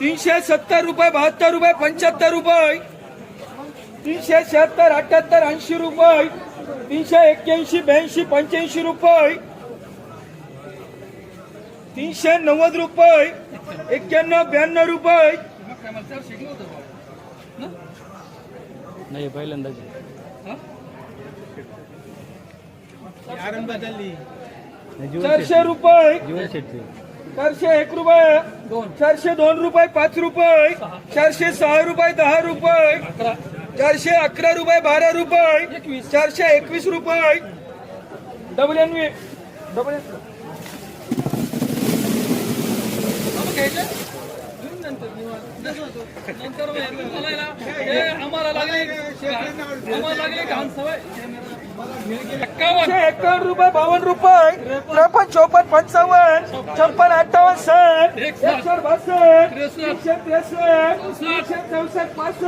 तीनशे सत्तर रुपये बहात्तर रुपये पंच्याहत्तर रुपये. तीनशे शहात्तर अठ्याहत्तर ऐंशी रुपये. तीनशे एक्क्याऐंशी ब्याऐंशी पंच्याऐंशी रुपये. तीनशे नव्वद रुपये. एक्क्याण्णव ब्याण्णव रुपये. नाही पहिल्यांदाच. चारशे रुपये. चारशे एक रुपये. चारशे दोन रुपये पाच रुपये. चारशे सहा रुपये दहा रुपये. चारशे अकरा रुपये बारा रुपये. चारशे एकवीस रुपये. डबल एन डबल एकावन्न रुपये बावन्न रुपये. त्रेपन्न चौपन्न पंचावन्न. छप्पन अठ्ठावन्न साठ. एकशे बासष्ट. तीनशे त्रेसष्ट. तीनशे चौसष्ट पासष्ट.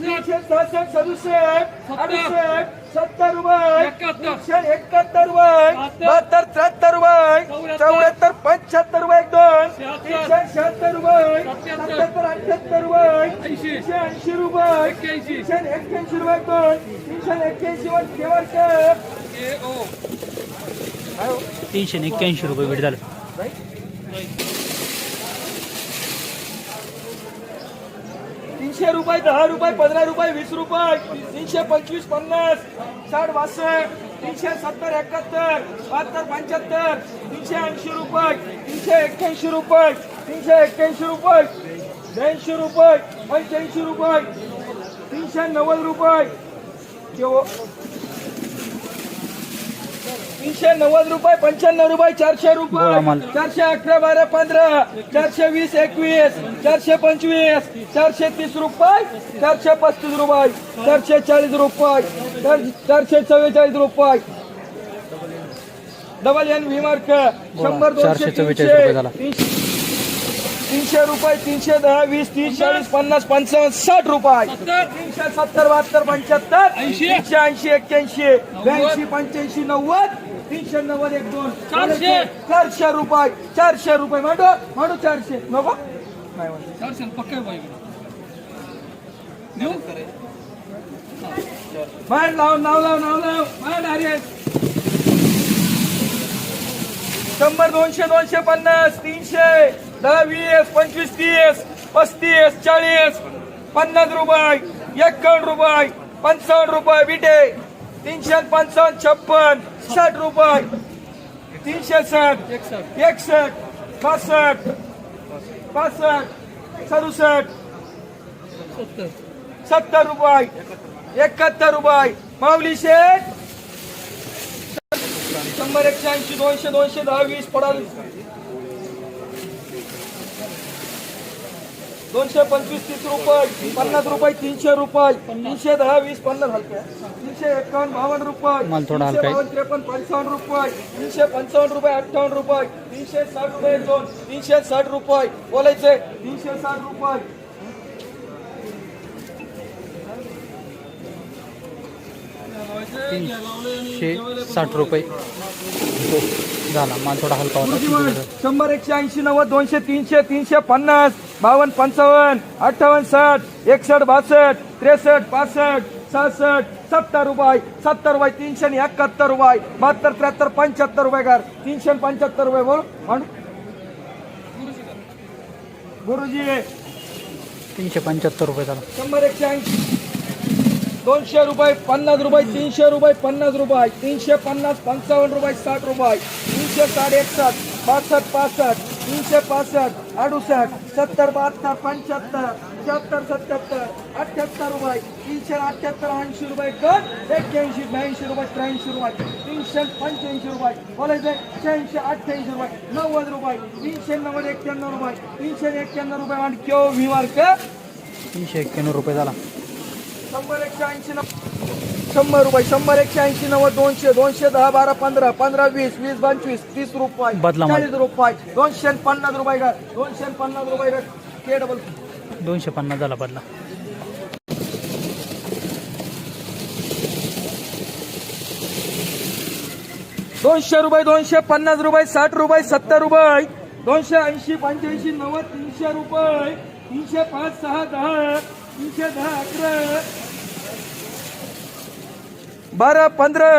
तीनशे सहासष्ट सदुसष्ट. अडुसष्ट. सत्तर रुपये. तीनशे एकाहत्तर रुपये. बहात्तर. त्र्याहत्तर रुपये. चौऱ्याहत्तर. पंच्याहत्तर रुपये एक दोन. तीनशे शहात्तर रुपये. सत्याहत्तर अठ्याहत्तर रुपये. तीनशे ऐंशी रुपये. तीनशे एक्क्याऐंशी रुपये दोन. तीनशे एक्क्याऐंशी वर केवळ तीनशे एक्क्याऐंशी रुपये भेट झालं. तीनशे रुपये दहा रुपये पंधरा रुपये वीस रुपये तीनशे पंचवीस पन्नास साठ बासष्ट तीनशे सत्तर एकाहत्तर बहात्तर पंच्याहत्तर तीनशे ऐंशी रुपये तीनशे एक्क्याऐंशी रुपये तीनशे एक्क्याऐंशी रुपये ब्याऐंशी रुपये पंच्याऐंशी रुपये तीनशे नव्वद रुपये. तीनशे नव्वद रुपये पंच्याण्णव रुपये चारशे. रुपये चारशे अकरा बारा पंधरा चारशे वीस एकवीस चारशे पंचवीस चारशे तीस रुपये चारशे पस्तीस रुपये चारशे चाळीस रुपये चार- चारशे चव्वेचाळीस रुपये. डबल एन व्ही मार्क शंभर दोनशे. तीनशे. तीनशे रुपये तीनशे दहा वीस तीस चाळीस पन्नास पंचावन्न साठ रुपये. तीनशे सत्तर बहात्तर पंच्याहत्तर. तीनशे ऐंशी एक्क्याऐंशी ब्याऐंशी पंच्याऐंशी नव्वद. तीनशे नव्वद एक दोन. चारशे. चारशे रुपये चारशे रुपये. मांडू मांडू चारशे. नको? नाही म्हणतो. मांड लाव नाव लाव नाव लाव. मांड अरे शंभर दोनशे दोनशे पन्नास तीनशे दहा वीस पंचवीस तीस पस्तीस चाळीस पन्नास रुपये एक्कावन्न रुपये पंचावन्न रुपये बिटे तीनशे पंचावन्न छप्पन साठ रुपये तीनशे साठ एकसष्ट बासष्ट पासष्ट सदुसष्ट सत्तर रुपये एकाहत्तर रुपये. माऊली शेठ शंभर एकशे ऐंशी दोनशे दोनशे दहा वीस पडाल. दोनशे पंचवीस तीस रुपये पन्नास रुपये तीनशे रुपये तीनशे दहा वीस पन्नास हलक्या तीनशे एकावन्न बावन्न रुपये तीनशे. बावन्न त्रेपन्न पंचावन्न रुपये तीनशे पंचावन्न रुपये अठ्ठावन्न रुपये तीनशे साठ रुपये दोन तीनशे साठ रुपये. बोलायचे? तीनशे साठ रुपये. तीनशे साठ रुपये. झाला माल थोडा हलका होता शंभर एकशे ऐंशी नव्वद दोनशे तीनशे तीनशे पन्नास. बावन्न पंचावन्न अठ्ठावन्न साठ एकसष्ट बासष्ट त्रेसष्ट पासष्ट सहासष्ट सत्तर रुपये सत्तर रुपये तीनशे एकाहत्तर रुपये बहात्तर त्र्याहत्तर पंच्याहत्तर रुपये कर तीनशे पंच्याहत्तर रुपये बोल. म्हण. गुरुजी. तीनशे पंच्याहत्तर रुपये झाला. शंभर एकशे ऐंशी. दोनशे रुपये पन्नास रुपये तीनशे रुपये पन्नास रुपये तीनशे पन्नास पंचावन्न रुपये साठ रुपये तीनशे साठ एकसष्ट. बासष्ट पासष्ट तीनशे पासष्ट अडुसष्ट सत्तर बहात्तर पंच्याहत्तर शहात्तर सत्याहत्तर अठ्ठ्याहत्तर रुपये तीनशे अठ्ठ्याहत्तर ऐंशी रुपये कर एक्क्याऐंशी ब्याऐंशी रुपये त्र्याऐंशी रुपये तीनशे पंच्याऐंशी रुपये बोलायचं शहाऐंशी अठ्ठ्याऐंशी रुपये नव्वद रुपये तीनशे नव्वद एक्क्याण्णव रुपये तीनशे एक्क्याण्णव रुपये आणि केव व्ही मार्क तीनशे एक्क्याण्णव रुपये झाला. शंभर एकशे ऐंशी नव्वद. शंभर रुपये शंभर एकशे ऐंशी नव्वद दोनशे दोनशे दहा बारा पंधरा पंधरा वीस वीस पंचवीस तीस रुपये बदला मग. चाळीस रुपये दोनशे आणि पन्नास रुपये का दोनशे आणि पन्नास रुपये का के डबल दोनशे पन्नास झाला बदला. दोनशे रुपये दोनशे पन्नास रुपये साठ रुपये सत्तर रुपये दोनशे ऐंशी पंच्याऐंशी नव्वद तीनशे रुपये तीनशे पाच सहा दहा तीनशे दहा अकरा बारा पंधरा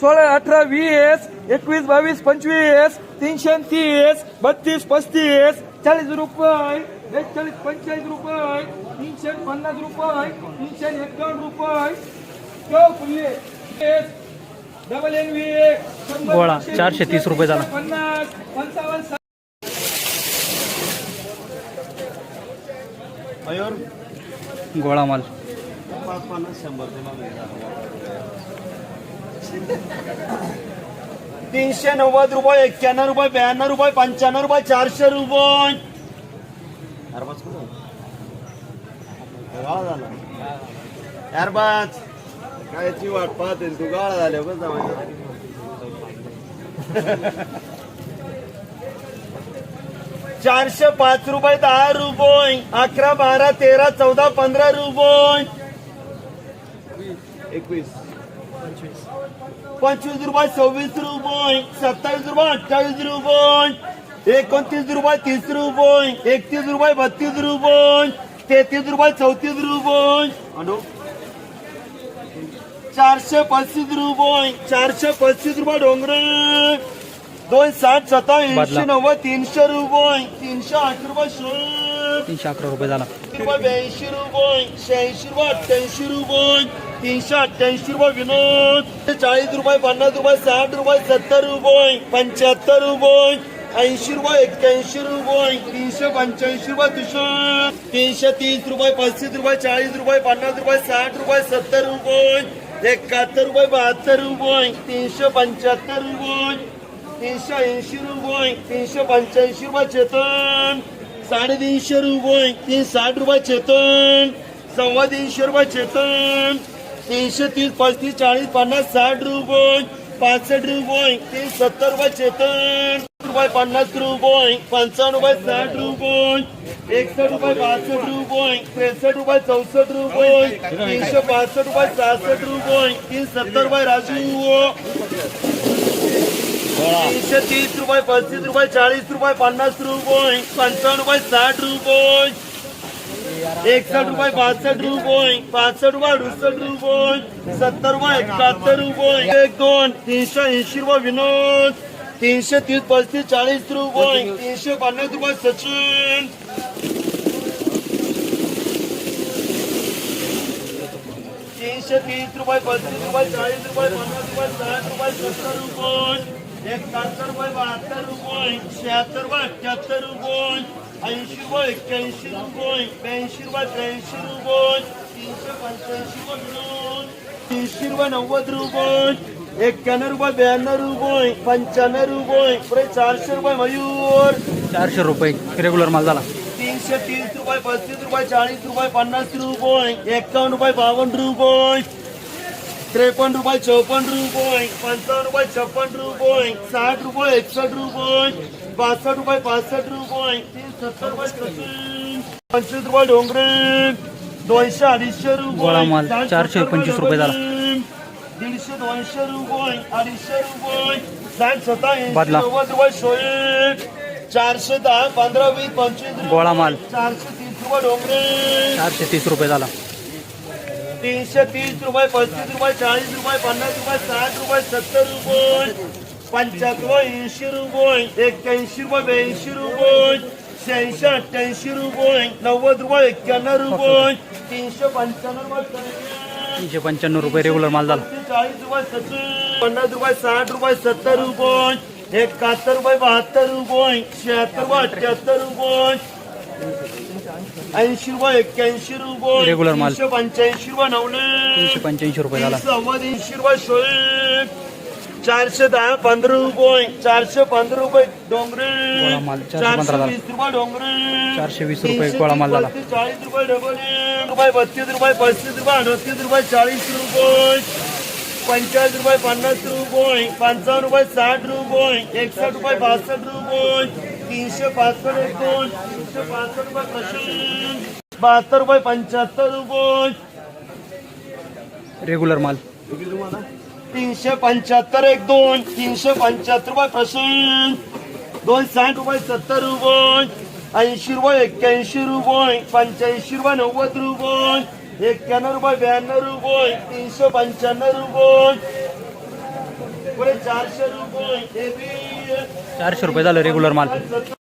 सोळा अठरा वीस एकवीस बावीस पंचवीस तीनशे तीस बत्तीस पस्तीस चाळीस रुपये बेचाळीस पंचेचाळीस रुपये तीनशे पन्नास रुपये तीनशे एकावन्न रुपये. डबल एन व्ही शंभर, गोळा, चारशे तीस रुपये झाला. पन्नास पंचावन्न गोळा माल. पाच पन्नास शंभर तीनशे नव्वद रुपये एक्क्याण्णव रुपये ब्याण्णव रुपये पंच्याण्णव रुपये चारशे रुपये. अरबाज कुठं गाळा झाला. अरबाज. काय याची वाट पाहते तू गाळा कसं चारशे पाच रुपये दहा रुपये. अकरा बारा तेरा चौदा पंधरा रुपये. एकवीस. पंचवीस. रुपये सव्वीस रुपये सत्तावीस रुपये अठ्ठावीस रुपये एकोणतीस रुपये तीस रुपये एकतीस रुपये बत्तीस रुपये तेहतीस रुपये चौतीस रुपये. चारशे पस्तीस रुपये चारशे पस्तीस रुपये डोंगर. दोन साठ सत्तावीस. ऐंशी नव्वद तीनशे रुपये तीनशे आठ रुपये शोध तीनशे अकरा रुपये झाला. रुपये ब्याऐंशी रुपये शहाऐंशी रुपये अठ्ठ्याऐंशी रुपये. तीनशे अठ्ठ्याऐंशी रुपये विनोद. चाळीस रुपये पन्नास रुपये साठ रुपये सत्तर रुपये पंच्याहत्तर रुपये ऐंशी रुपये एक्क्याऐंशी रुपये तीनशे पंच्याऐंशी रुपये तुषार. तीनशे तीस रुपये पस्तीस रुपये चाळीस रुपये पन्नास रुपये साठ रुपये सत्तर रुपये एकाहत्तर रुपये बहात्तर रुपये तीनशे पंच्याहत्तर रुपये तीनशे ऐंशी रुपये तीनशे पंच्याऐंशी रुपये चेतन. साडेतीनशे रुपये तीन साठ रुपये चेतन. सव्वा तीनशे रुपये चेतन. तीनशे तीस पस्तीस चाळीस पन्नास साठ रुपये पासष्ट रुपये ते सत्तर रुपये चेतन रुपये पन्नास रुपये पंचावन्न रुपये साठ रुपये एकसष्ट रुपये बासष्ट रुपये त्रेसष्ट रुपये चौसष्ट रुपये तीनशे पासष्ट रुपये सहासष्ट रुपये तीन सत्तर रुपये राजू. तीनशे तीस रुपये पस्तीस रुपये चाळीस रुपये पन्नास रुपये पंचावन्न रुपये साठ रुपये. एकसष्ट रुपये बासष्ट रुपये पासष्ट रुपये अडुसष्ट रुपये सत्तर रुपये एकाहत्तर रुपये एक दोन तीनशे ऐंशी रुपये विनोद तीनशे तीस पस्तीस चाळीस रुपये तीनशे पन्नास रुपये सचिन. तीनशे तीस रुपये पस्तीस रुपये चाळीस रुपये पन्नास रुपये साठ रुपये सत्तर रुपये एकाहत्तर रुपये बहात्तर रुपये शहात्तर रुपये अठ्याहत्तर रुपये. ऐंशी रुपये एक्क्याऐंशी रुपये ब्याऐंशी रुपये त्र्याऐंशी रुपये तीनशे पंच्याऐंशी रुपये तीनशे रुपये नव्वद रुपये एक्क्याण्णव रुपये ब्याण्णव रुपये पंच्याण्णव रुपये पुढे चारशे रुपये. मयूर चारशे रुपये रेग्युलर माल झाला. तीनशे तीस रुपये पस्तीस रुपये चाळीस रुपये पन्नास रुपये एकावन्न रुपये बावन्न रुपये त्रेपन्न रुपये चौपन्न रुपये पंचावन्न रुपये छप्पन्न रुपये साठ रुपये एकसष्ट रुपये. बासष्ट रुपये पासष्ट रुपये तीन सत्तर रुपये पंचवीस रुपये डोंगरे दोनशे अडीचशे गोळा रुपये माल चारशे पंचवीस रुपये झाला. दीडशे दोनशे रुपये अडीचशे रुपये साठ सत्ता ऐंशी. नव्वद रुपये शोळे चारशे दहा पंधरा वीस पंचवीस. गोळा माल. चारशे तीस रुपये डोंगरे चारशे तीस रुपये झाला तीनशे तीस रुपये पस्तीस रुपये चाळीस रुपये पन्नास रुपये साठ रुपये सत्तर रुपये पंच्याहत्तर ऐंशी रुपये एक्क्याऐंशी रुपये ब्याऐंशी रुपये शहाऐंशी अठ्ठ्याऐंशी रुपये नव्वद रुपये एक्क्याण्णव रुपये तीनशे पंच्याण्णव रुपये तीनशे पंच्याण्णव रुपये रेग्युलर माल झाला. चाळीस रुपये सत्तर पन्नास रुपये साठ रुपये सत्तर रुपये एकाहत्तर रुपये बहात्तर रुपये शहात्तर रुपये अठ्ठ्याहत्तर रुपये ऐंशी रुपये एक्क्याऐंशी रुपये Regular माल. पंच्याऐंशी रुपये नवले पंच्याऐंशी रुपये झाला. सव्वा तीनशे रुपये शोळे चारशे दहा पंधरा रुपये चारशे पंधरा रुपये डोंगरे. गोळा माल, चारशे पंधरा झाला. वीस रुपये डोंगरे. चारशे वीस रुपये तीनशे गोळा माल झाला. तीस, चाळीस रुपये डबल एक रुपये बत्तीस रुपये पस्तीस रुपये अडतीस रुपये चाळीस रुपये. पंचाळीस रुपये पन्नास रुपये. पंचावन्न रुपये साठ रुपये. एकसष्ट रुपये बासष्ट रुपये. तीनशे पासष्ट एक दोन तीनशे पासष्ट रुपये प्रशांत बहात्तर रुपये पंच्याहत्तर रुपये. रेग्युलर माल. तीनशे पंच्याहत्तर एक दोन तीनशे पंच्याहत्तर रुपये प्रशांत दोन साठ रुपये सत्तर रुपये ऐंशी रुपये एक्क्याऐंशी रुपये पंच्याऐंशी रुपये नव्वद रुपये एक्क्याण्णव रुपये ब्याण्णव रुपये तीनशे पंच्याण्णव रुपये. पुढे चारशे रुपये. चारशे रुपये झालं रेग्युलर माल. सत्तर